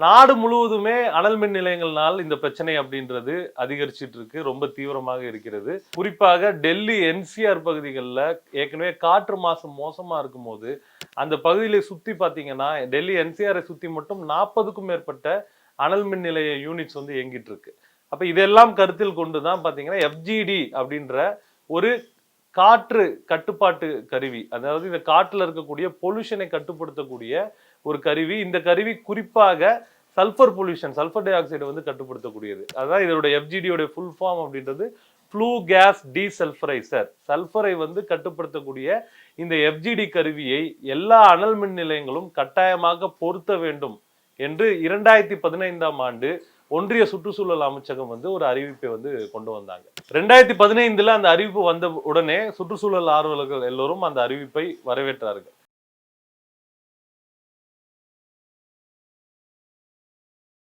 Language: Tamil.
நாடு முழுவதுமே அனல் மின் நிலையங்கள்னால் இந்த பிரச்சனை அப்படின்றது அதிகரிச்சிட்டு இருக்கு ரொம்ப தீவிரமாக இருக்கிறது. குறிப்பாக டெல்லி என்சிஆர் பகுதிகளில் ஏற்கனவே காற்று மாசு மோசமா இருக்கும்போது அந்த பகுதியில சுத்தி பார்த்தீங்கன்னா டெல்லி என்சிஆரை சுத்தி மட்டும் நாற்பதுக்கும் மேற்பட்ட அனல் மின் நிலைய யூனிட்ஸ் வந்து இயங்கிட்டு இருக்கு. அப்ப இதெல்லாம் கருத்தில் கொண்டு தான் பார்த்தீங்கன்னா எஃப்ஜிடி அப்படின்ற ஒரு காற்று கட்டுப்பாட்டு கருவி அதாவது இந்த காற்றுல இருக்கக்கூடிய பொல்யூஷனை கட்டுப்படுத்தக்கூடிய ஒரு கருவி. இந்த கருவி குறிப்பாக சல்ஃபர் பொல்யூஷன் சல்ஃபர் டை ஆக்சைடை வந்து கட்டுப்படுத்தக்கூடியது. அதான் இதோட எஃப்ஜிடியோட ஃபுல் ஃபார்ம் அப்படின்றது ஃப்ளூ கேஸ் டீசல்ஃபரைசர் சல்ஃபரை வந்து கட்டுப்படுத்தக்கூடிய இந்த எஃப்ஜிடி கருவியை எல்லா அனல் மின் நிலையங்களும் கட்டாயமாக பொருத்த வேண்டும் என்று இரண்டாயிரத்தி பதினைந்தாம் ஆண்டு ஒன்றிய சுற்றுச்சூழல் அமைச்சகம் வந்து ஒரு அறிவிப்பை வந்து கொண்டு வந்தாங்க. ரெண்டாயிரத்தி பதினைந்துல அந்த அறிவிப்பு வந்த உடனே சுற்றுச்சூழல் ஆர்வலர்கள் எல்லோரும் அந்த அறிவிப்பை வரவேற்றார்கள்.